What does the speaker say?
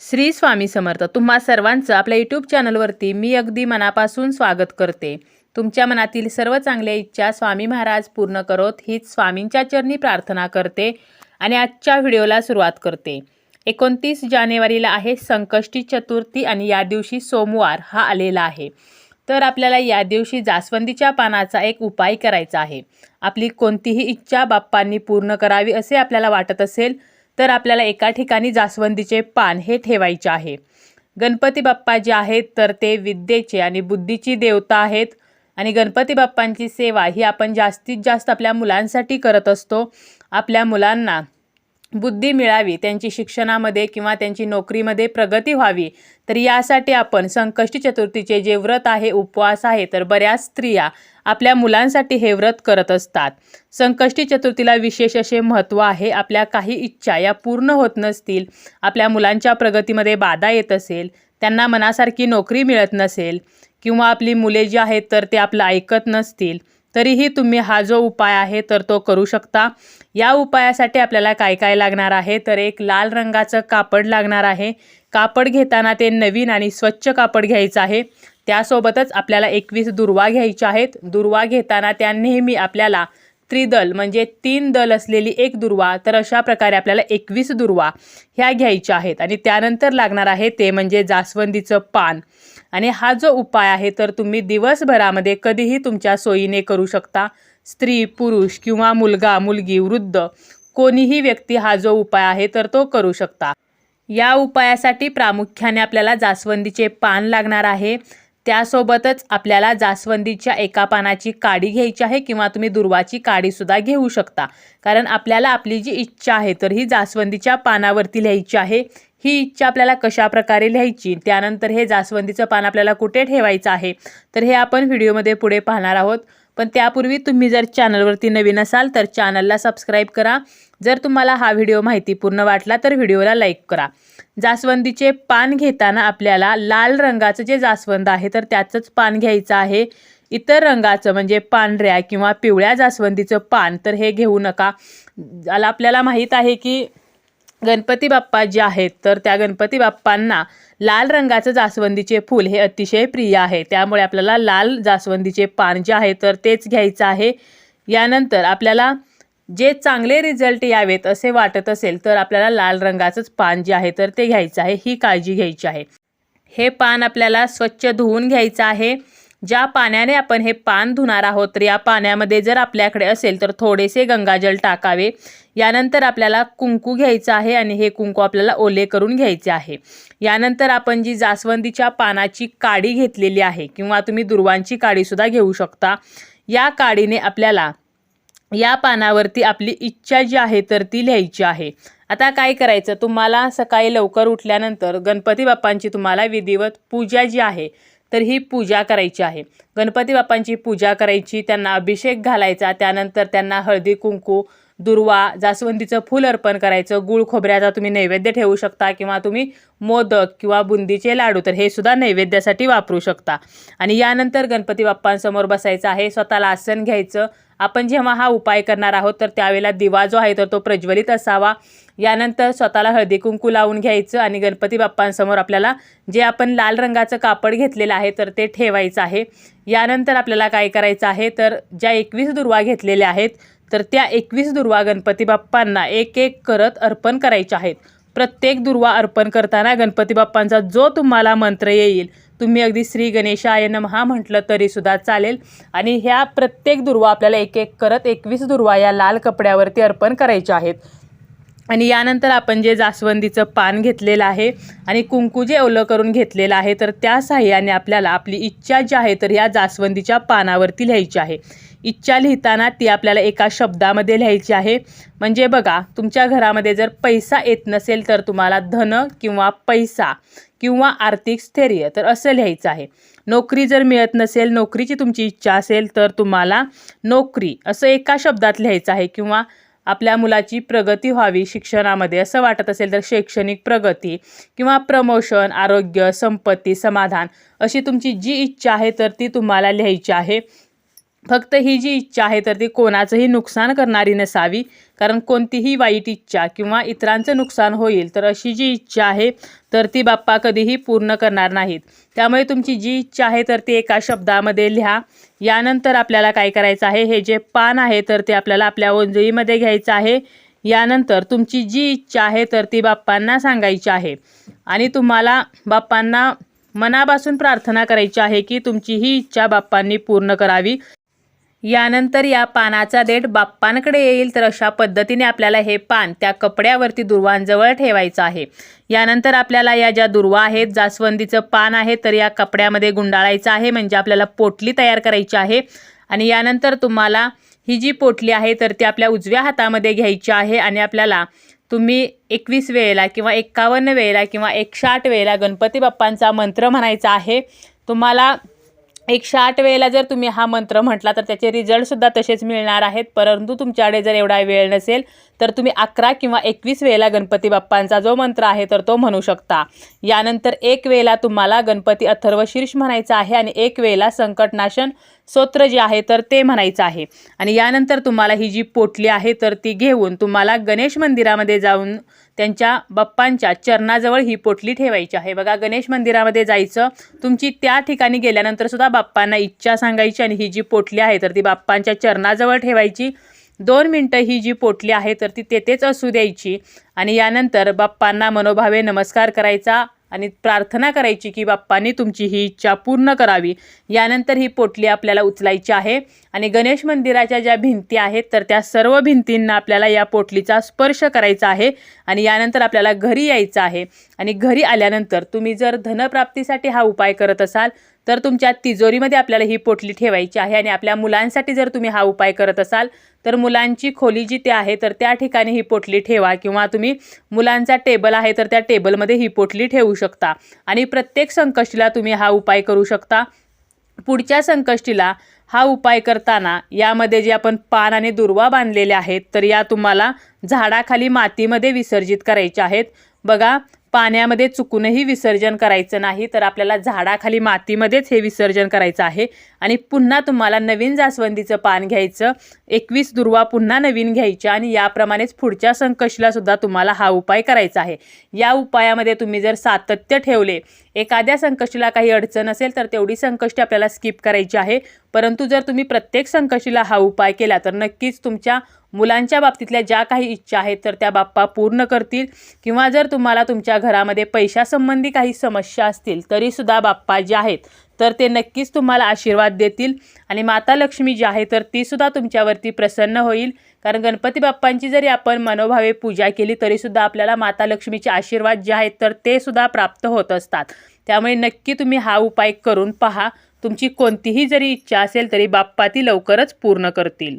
श्री स्वामी समर्थ तुम्हा सर्वांचं आपल्या यूट्यूब चॅनलवरती मी अगदी मनापासून स्वागत करते. तुमच्या मनातील सर्व चांगल्या इच्छा स्वामी महाराज पूर्ण करोत हीच स्वामींच्या चरणी प्रार्थना करते आणि आजच्या व्हिडिओला सुरुवात करते. एकोणतीस जानेवारीला आहे संकष्टी चतुर्थी आणि या दिवशी सोमवार हा आलेला आहे. तर आपल्याला या दिवशी जास्वंदीच्या पानाचा एक उपाय करायचा आहे. आपली कोणतीही इच्छा बाप्पांनी पूर्ण करावी असे आपल्याला वाटत असेल तर आपल्याला एका ठिकाणी जास्वंदीचे पान हे ठेवायचे आहे. गणपती बाप्पा जे आहेत तर ते विद्येचे आणि बुद्धीची देवता आहेत. आणि गणपती बाप्पांची सेवा ही आपण जास्तीत जास्त आपल्या मुलांसाठी करत असतो. आपल्या मुलांना बुद्धी मिळावी त्यांची शिक्षणामध्ये किंवा त्यांची नोकरीमध्ये प्रगती व्हावी तर यासाठी आपण संकष्टी चतुर्थीचे जे व्रत आहे उपवास आहे तर बऱ्याच स्त्रिया आपल्या मुलांसाठी हे व्रत करत असतात. संकष्टी चतुर्थीला विशेष असे महत्त्व आहे आपल्या काही इच्छा या पूर्ण होत नसतील आपल्या मुलांच्या प्रगतीमध्ये बाधा येत असेल त्यांना मनासारखी नोकरी मिळत नसेल किंवा आपली मुले जी आहेत तर ते आपलं ऐकत नसतील तरीही तुम्ही हा जो उपाय आहे तर तो करू शकता. या उपायासाठी आपल्याला काय काय लागणार आहे? तर एक लाल रंगाचं कापड लागणार आहे. कापड घेताना ते नवीन आणि स्वच्छ कापड घ्यायचं आहे. त्यासोबतच आपल्याला एकवीस दुर्वा घ्यायच्या आहेत. दुर्वा घेताना त्या नेहमी आपल्याला त्रिदल म्हणजे तीन दल असलेली एक दुर्वा तर अशा प्रकारे आपल्याला एकवीस दुर्वा ह्या घ्यायच्या आहेत. आणि त्यानंतर लागणार आहे ते म्हणजे जास्वंदीचं पान. आणि हा जो उपाय आहे तर तुम्ही दिवसभरामध्ये कधीही तुमच्या सोयीने करू शकता. स्त्री पुरुष किंवा मुलगा मुलगी वृद्ध कोणीही व्यक्ती हा जो उपाय आहे तर तो करू शकता. या उपायासाठी प्रामुख्याने आपल्याला जास्वंदीचे पान लागणार आहे. त्यासोबतच आपल्याला जास्वंदीच्या एका पानाची काडी घ्यायची आहे किंवा तुम्ही दुर्वाची काडीसुद्धा घेऊ शकता. कारण आपल्याला आपली जी इच्छा आहे तर ही जास्वंदीच्या पानावरती लिहायची आहे. ही इच्छा आपल्याला कशा प्रकारे लिहायची? त्यानंतर हे जास्वंदीचं पान आपल्याला कुठे ठेवायचं आहे? तर हे आपण व्हिडिओमध्ये पुढे पाहणार आहोत. पण त्यापूर्वी तुम्ही जर चॅनलवरती नवीन असाल तर चॅनलला सबस्क्राईब करा. जर तुम्हाला हा व्हिडिओ माहितीपूर्ण वाटला तर व्हिडिओला लाईक करा. जास्वंदीचे पान घेताना आपल्याला लाल रंगाचं जे जास्वंद आहे तर त्याचंच पान घ्यायचं आहे. इतर रंगाचं म्हणजे पांढऱ्या किंवा पिवळ्या जास्वंदीचं पान तर हे घेऊ नका. आपल्याला माहीत आहे की गणपती बाप्पा जे आहेत तर त्या गणपती बाप्पांना लाल रंगाचं जास्वंदीचे फूल हे अतिशय प्रिय आहे. त्यामुळे आपल्याला लाल जास्वंदीचे पान जे आहे तर तेच घ्यायचं आहे. यानंतर आपल्याला जे चांगले रिझल्ट यावेत असे वाटत असेल तर आपल्याला लाल रंगाचंच पान जे आहे तर ते घ्यायचं आहे. ही काळजी घ्यायची आहे. हे पान आपल्याला स्वच्छ धुवून घ्यायचं आहे. ज्या पाण्याने आपण हे पान धुणार आहोत तर या पाण्यामध्ये जर आपल्याकडे असेल तर थोडेसे गंगाजल टाकावे. यानंतर आपल्याला कुंकू घ्यायचं आहे आणि हे कुंकू आपल्याला ओले करून घ्यायचे आहे. यानंतर आपण जी जास्वंदीच्या पानाची काडी घेतलेली आहे किंवा तुम्ही दुर्वांची काडीसुद्धा घेऊ शकता. या काडीने आपल्याला या पानावरती आपली इच्छा जी आहे तर ती लिहायची आहे. आता काय करायचं? तुम्हाला सकाळी लवकर उठल्यानंतर गणपती बाप्पांची तुम्हाला विधिवत पूजा जी आहे तर ही पूजा करायची आहे. गणपती बाप्पांची पूजा करायची त्यांना अभिषेक घालायचा त्यानंतर त्यांना हळदी कुंकू दुर्वा जास्वंदीचं फूल अर्पण करायचं गुळ खोबऱ्याचा तुम्ही नैवेद्य ठेवू शकता किंवा तुम्ही मोदक किंवा बुंदीचे लाडू तर हे सुद्धा नैवेद्यासाठी वापरू शकता. आणि यानंतर गणपती बाप्पांसमोर बसायचं आहे स्वतःला आसन घ्यायचं आपण जेव्हा हा उपाय करणार आहोत तर त्यावेळेला दिवा जो आहे तर तो प्रज्वलित असावा. यानंतर स्वतःला हळदी कुंकू लावून घ्यायचं आणि गणपती बाप्पांसमोर आपल्याला जे आपण लाल रंगाचं कापड घेतलेलं आहे तर ते ठेवायचं आहे. यानंतर आपल्याला काय करायचं आहे तर ज्या एकवीस दुर्वा घेतलेल्या आहेत तर त्या एकवीस दुर्वा गणपती बाप्पांना एक एक करत अर्पण करायच्या आहेत. प्रत्येक दुर्वा अर्पण करताना गणपती बाप्पांचा जो तुम्हाला मंत्र येईल तुम्ही अगदी श्री गणेशाय नमहा म्हटलं तरीसुद्धा चालेल. आणि ह्या प्रत्येक दुर्वा आपल्याला एक एक करत एकवीस दुर्वा या लाल कपड्यावरती अर्पण करायच्या आहेत. आणि यानंतर आपण जे जास्वंदीचं पान घेतलेलं आहे आणि कुंकू जे ओलं करून घेतलेलं आहे तर त्या साह्याने आपल्याला आपली इच्छा जी आहे तर या जास्वंदीच्या पानावरती लिहायची आहे. इच्छा लिहिताना ती आपल्याला एका शब्दामध्ये लिहायची आहे. म्हणजे बघा तुमच्या घरामध्ये जर पैसा येत नसेल तर तुम्हाला धन किंवा पैसा किंवा आर्थिक स्थैर्य. तर असं लिहायचं आहे. नोकरी जर मिळत नसेल नोकरीची तुमची इच्छा असेल तर तुम्हाला नोकरी असं एका शब्दात लिहायचं आहे किंवा आपल्या मुलाची प्रगती व्हावी शिक्षणामध्ये असं वाटत असेल तर शैक्षणिक प्रगती किंवा प्रमोशन आरोग्य संपत्ती समाधान अशी तुमची जी इच्छा आहे तर ती तुम्हाला लिहायची आहे. फक्त ही जी इच्छा आहे तर ती कोणाचंही नुकसान करणारी नसावी. कारण कोणतीही वाईट इच्छा किंवा इतरांचं नुकसान होईल तर अशी जी इच्छा आहे तर ती बाप्पा कधीही पूर्ण करणार नाहीत. त्यामुळे तुमची जी इच्छा आहे तर ती एका शब्दामध्ये लिहा. यानंतर आपल्याला काय करायचं आहे हे जे पान आहे तर ते आपल्याला आपल्या ओंजळीमध्ये घ्यायचं आहे. यानंतर तुमची जी इच्छा आहे तर ती बाप्पांना सांगायची आहे. आणि तुम्हाला बाप्पांना मनापासून प्रार्थना करायची आहे की तुमची ही इच्छा बाप्पांनी पूर्ण करावी. यानंतर या पानाचा देठ बाप्पांकडे येईल तर अशा पद्धतीने आपल्याला हे पान त्या कपड्यावरती दुर्वांजवळ ठेवायचं आहे. यानंतर आपल्याला या ज्या दुर्वा आहेत जास्वंदीचं पान आहे तर या कपड्यामध्ये गुंडाळायचं आहे म्हणजे आपल्याला पोटली तयार करायची आहे. आणि यानंतर तुम्हाला ही जी पोटली आहे तर ती आपल्या उजव्या हातामध्ये घ्यायची आहे आणि आपल्याला तुम्ही एकवीस वेळेला किंवा एक्कावन्न वेळेला किंवा एकशे आठ वेळेला गणपती बाप्पांचा मंत्र म्हणायचा आहे. तुम्हाला एकशे आठ वेळेला जर तुम्ही हा मंत्र म्हटला तर त्याचे रिझल्टसुद्धा तसेच मिळणार आहेत. परंतु तुमच्याकडे जर एवढा वेळ नसेल तर तुम्ही अकरा किंवा एकवीस वेळेला गणपती बाप्पांचा जो मंत्र आहे तर तो म्हणू शकता. यानंतर एक वेळेला तुम्हाला गणपती अथर्व शीर्ष म्हणायचा आहे आणि एक वेळेला संकटनाशन स्तोत्र जे आहे तर ते म्हणायचं आहे. आणि यानंतर तुम्हाला ही जी पोटली आहे तर ती घेऊन तुम्हाला गणेश मंदिरामध्ये जाऊन त्यांच्या बाप्पांच्या चरणाजवळ ही पोटली ठेवायची आहे. बघा गणेश मंदिरामध्ये जायचं तुमची त्या ठिकाणी गेल्यानंतर सुद्धा बाप्पांना इच्छा सांगायची आणि ही जी पोटली आहे तर ती बाप्पांच्या चरणाजवळ ठेवायची. दोन मिनटं ही जी पोटली आहे तर ती तेथेच असू द्यायची. आणि यानंतर बाप्पांना मनोभावे नमस्कार करायचा. आणि प्रार्थना करायची की बाप्पांनी तुमची ही इच्छा पूर्ण करावी. यानंतर ही पोटली आपल्याला उचलायची आहे. आणि गणेश मंदिराच्या ज्या भिंती आहेत तर त्या सर्व भिंतींना आपल्याला या पोटलीचा स्पर्श करायचा आहे आणि यानंतर आपल्याला घरी यायचं आहे. आणि घरी आल्यानंतर तुम्ही जर धनप्राप्तीसाठी हा उपाय करत असाल तर तुमच्या तिजोरीमध्ये आपल्याला ही पोटली ठेवायची आहे आणि आपल्या मुलांसाठी जर तुम्ही हा उपाय करत असाल तर मुलांची खोली जी ते आहे तर त्या ठिकाणी ही पोटली ठेवा किंवा तुम्ही मुलांचा टेबल आहे तर त्या टेबलमध्ये ही पोटली ठेवू शकता. आणि प्रत्येक संकष्टीला तुम्ही हा उपाय करू शकता. पुढच्या संकष्टीला हा उपाय करताना यामध्ये जे आपण पान आणि दुर्वा बांधलेले आहेत तर या तुम्हाला झाडाखाली मातीमध्ये विसर्जित करायच्या आहेत. बघा पाण्यामध्ये चुकूनही विसर्जन करायचं नाही तर आपल्याला झाडाखाली मातीमध्येच हे विसर्जन करायचं आहे. आणि पुन्हा तुम्हाला नवीन जास्वंदीचं पान घ्यायचं एकवीस दुर्वा पुन्हा नवीन घ्यायच्या आणि याप्रमाणेच पुढच्या संकशीलासुद्धा तुम्हाला हा उपाय करायचा आहे. या उपायामध्ये तुम्ही जर सातत्य ठेवले एखाद्या संकष्टीला काही अडचण असेल तर तेवढी संकष्टी आपल्याला स्किप करायची आहे. परंतु जर तुम्ही प्रत्येक संकष्टीला हा उपाय केला तर नक्कीच तुमच्या मुलांच्या बाबतीतल्या ज्या काही इच्छा आहेत तर त्या बाप्पा पूर्ण करतील. किंवा जर तुम्हाला तुमच्या घरामध्ये पैशासंबंधी काही समस्या असतील तरीसुद्धा बाप्पा जे आहेत तर ते नक्कीच तुम्हाला आशीर्वाद देतील. आणि माता लक्ष्मी जी आहे तर तीसुद्धा तुमच्यावरती प्रसन्न होईल. कारण गणपती बाप्पांची जरी आपण मनोभावे पूजा केली तरीसुद्धा आपल्याला माता लक्ष्मीचे आशीर्वाद जे आहेत तर ते सुद्धा प्राप्त होत असतात. त्यामुळे नक्की तुम्ही हा उपाय करून पहा. तुमची कोणतीही जरी इच्छा असेल तरी बाप्पा ती लवकरच पूर्ण करतील.